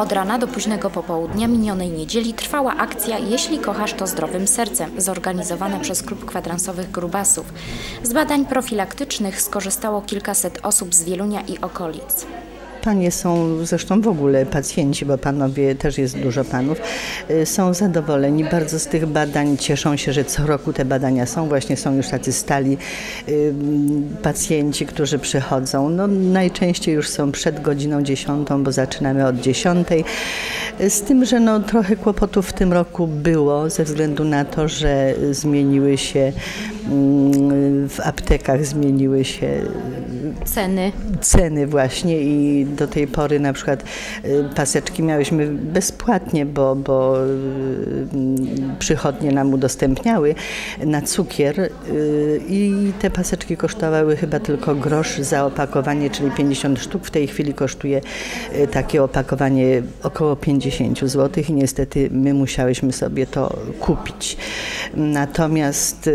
Od rana do późnego popołudnia minionej niedzieli trwała akcja Jeśli kochasz to zdrowym sercem, zorganizowana przez Klub Kwadransowych Grubasów. Z badań profilaktycznych skorzystało kilkaset osób z Wielunia i okolic. Panie są, zresztą w ogóle pacjenci, bo panowie też jest dużo panów, y, są zadowoleni bardzo z tych badań. Cieszą się, że co roku te badania są. Właśnie są już tacy stali y, pacjenci, którzy przychodzą. No, najczęściej już są przed godziną dziesiątą, bo zaczynamy od dziesiątej. Z tym, że no, trochę kłopotów w tym roku było ze względu na to, że zmieniły się w aptekach zmieniły się Ceny. ceny właśnie i do tej pory na przykład y, paseczki miałyśmy bezpłatnie, bo, bo y, przychodnie nam udostępniały na cukier y, i te paseczki kosztowały chyba tylko grosz za opakowanie, czyli 50 sztuk. W tej chwili kosztuje takie opakowanie około 50 zł i niestety my musiałyśmy sobie to kupić. Natomiast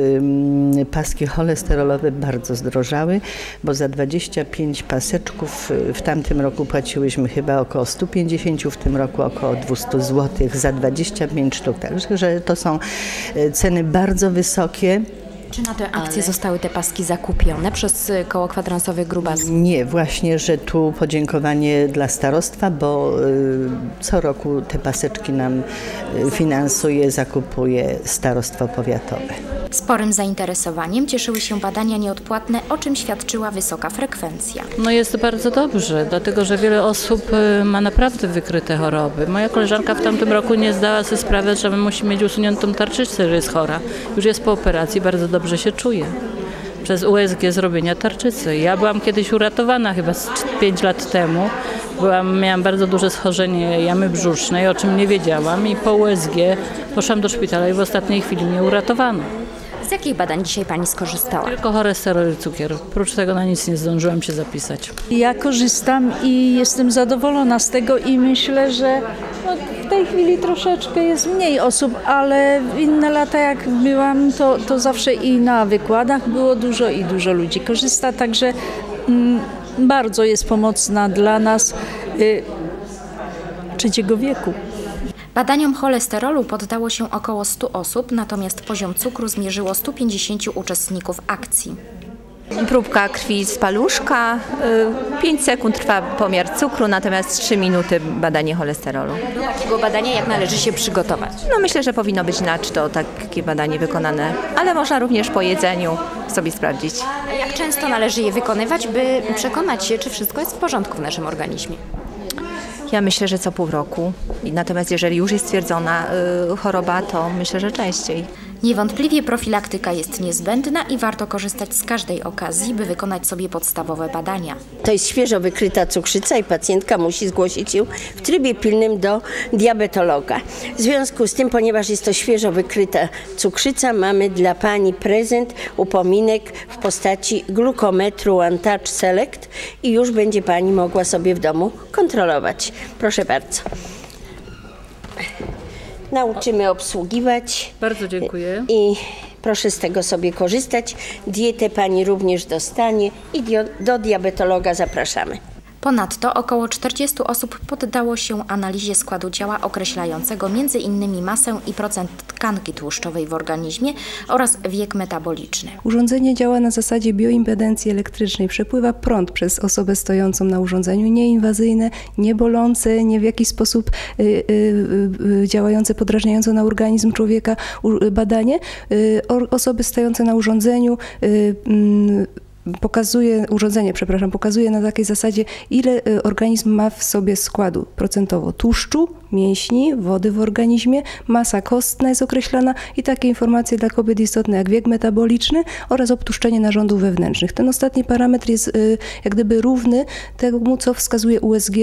paski cholesterolowe bardzo zdrożały, bo za 25 paseczków w tamtym roku płaciłyśmy chyba około 150, w tym roku około 200 zł za 25 sztuk. Także to są e, ceny bardzo wysokie. Czy na tę akcję zostały te paski zakupione przez y, koło kwadransowych Grubasów? Nie, właśnie, że tu podziękowanie dla starostwa, bo y, co roku te paseczki nam y, finansuje, zakupuje starostwo powiatowe. Sporym zainteresowaniem cieszyły się badania nieodpłatne, o czym świadczyła wysoka frekwencja. No jest to bardzo dobrze, dlatego że wiele osób ma naprawdę wykryte choroby. Moja koleżanka w tamtym roku nie zdała sobie sprawy, że musi mieć usuniętą tarczyczkę, że jest chora. Już jest po operacji, bardzo dobrze się czuje. Przez USG zrobienia tarczycy. Ja byłam kiedyś uratowana chyba 5 lat temu. Byłam, miałam bardzo duże schorzenie jamy brzusznej, o czym nie wiedziałam i po USG poszłam do szpitala i w ostatniej chwili mnie uratowano. Z jakich badań dzisiaj Pani skorzystała? Tylko cholesterol i cukier. Oprócz tego na nic nie zdążyłam się zapisać. Ja korzystam i jestem zadowolona z tego i myślę, że no, w tej chwili troszeczkę jest mniej osób, ale w inne lata jak byłam, to, to zawsze i na wykładach było dużo i dużo ludzi korzysta, także mm, bardzo jest pomocna dla nas y, trzeciego wieku. Badaniom cholesterolu poddało się około 100 osób, natomiast poziom cukru zmierzyło 150 uczestników akcji. Próbka krwi z paluszka, 5 sekund trwa pomiar cukru, natomiast 3 minuty badanie cholesterolu. Do takiego badania jak należy się przygotować? No myślę, że powinno być na czto takie badanie wykonane, ale można również po jedzeniu sobie sprawdzić. A jak często należy je wykonywać, by przekonać się, czy wszystko jest w porządku w naszym organizmie? Ja myślę, że co pół roku. Natomiast jeżeli już jest stwierdzona y, choroba, to myślę, że częściej. Niewątpliwie profilaktyka jest niezbędna i warto korzystać z każdej okazji, by wykonać sobie podstawowe badania. To jest świeżo wykryta cukrzyca i pacjentka musi zgłosić ją w trybie pilnym do diabetologa. W związku z tym, ponieważ jest to świeżo wykryta cukrzyca, mamy dla Pani prezent, upominek w postaci glukometru One Touch Select i już będzie Pani mogła sobie w domu kontrolować. Proszę bardzo. Nauczymy obsługiwać. Bardzo dziękuję. I proszę z tego sobie korzystać. Dietę pani również dostanie i do diabetologa zapraszamy. Ponadto około 40 osób poddało się analizie składu ciała określającego m.in. masę i procent tkanki tłuszczowej w organizmie oraz wiek metaboliczny. Urządzenie działa na zasadzie bioimpedencji elektrycznej. Przepływa prąd przez osobę stojącą na urządzeniu, nieinwazyjne, niebolące, nie w jakiś sposób y, y, y, działające podrażniająco na organizm człowieka u- badanie. Y, osoby stojące na urządzeniu y, mm, pokazuje, urządzenie, przepraszam, pokazuje na takiej zasadzie, ile y, organizm ma w sobie składu procentowo? Tłuszczu, mięśni, wody w organizmie, masa kostna jest określana i takie informacje dla kobiet istotne jak wiek metaboliczny oraz obtłuszczenie narządów wewnętrznych. Ten ostatni parametr jest y, jak gdyby równy temu, co wskazuje USG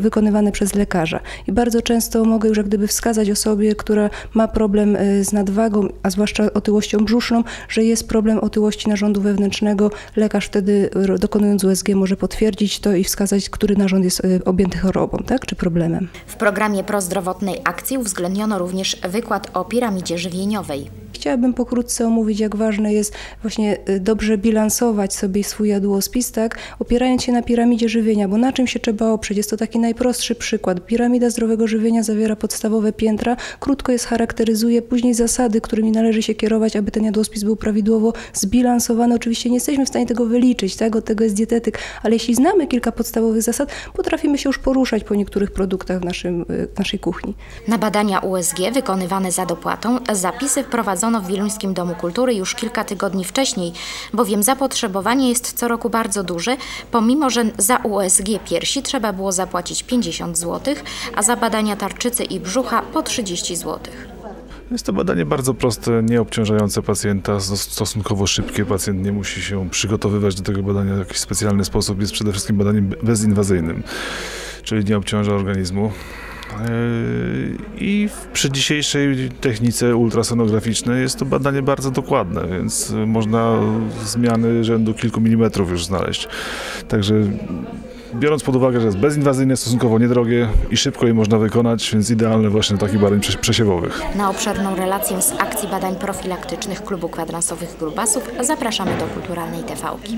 wykonywane przez lekarza. I bardzo często mogę już jak gdyby wskazać osobie, która ma problem y, z nadwagą, a zwłaszcza otyłością brzuszną, że jest problem otyłości narządu wewnętrznego. Lekarz wtedy dokonując USG może potwierdzić to i wskazać, który narząd jest y, objęty chorobą, tak, czy problemem. W programie prozdrowotnej akcji uwzględniono również wykład o piramidzie żywieniowej. Chciałabym pokrótce omówić, jak ważne jest właśnie y, dobrze bilansować sobie swój jadłospis, tak, opierając się na piramidzie żywienia, bo na czym się trzeba oprzeć? Jest to taki najprostszy przykład. Piramida zdrowego żywienia zawiera podstawowe piętra, krótko je charakteryzuje, później zasady, którymi należy się kierować, aby ten jadłospis był prawidłowo zbilansowany. Oczywiście nie jesteśmy w stanie tego wyliczyć, tak, od tego jest dietetyk, ale jeśli znamy kilka podstawowych zasad, potrafimy się już poruszać po niektórych produktach w, naszym, y, w naszej kuchni. Na badania USG wykonywane za dopłatą zapisy wprowadzono w Wieluńskim Domu Kultury już kilka tygodni wcześniej, bowiem zapotrzebowanie jest co roku bardzo duże, pomimo że za USG piersi trzeba było zapłacić 50 zł, a za badania tarczycy i brzucha po 30 zł. Jest to badanie bardzo proste, nieobciążające pacjenta, stos- stosunkowo szybkie. Pacjent nie musi się przygotowywać do tego badania w jakiś specjalny sposób. Jest przede wszystkim badaniem be- bezinwazyjnym, czyli nie obciąża organizmu. Yy, I przy dzisiejszej technice ultrasonograficznej jest to badanie bardzo dokładne, więc można zmiany rzędu kilku milimetrów już znaleźć. Także biorąc pod uwagę, że jest bezinwazyjne, stosunkowo niedrogie i szybko je można wykonać, więc idealne właśnie do takich badań prze- przesiewowych. Na obszerną relację z akcji badań profilaktycznych Klubu Kwadransowych Grubasów zapraszamy do Kulturalnej TVP.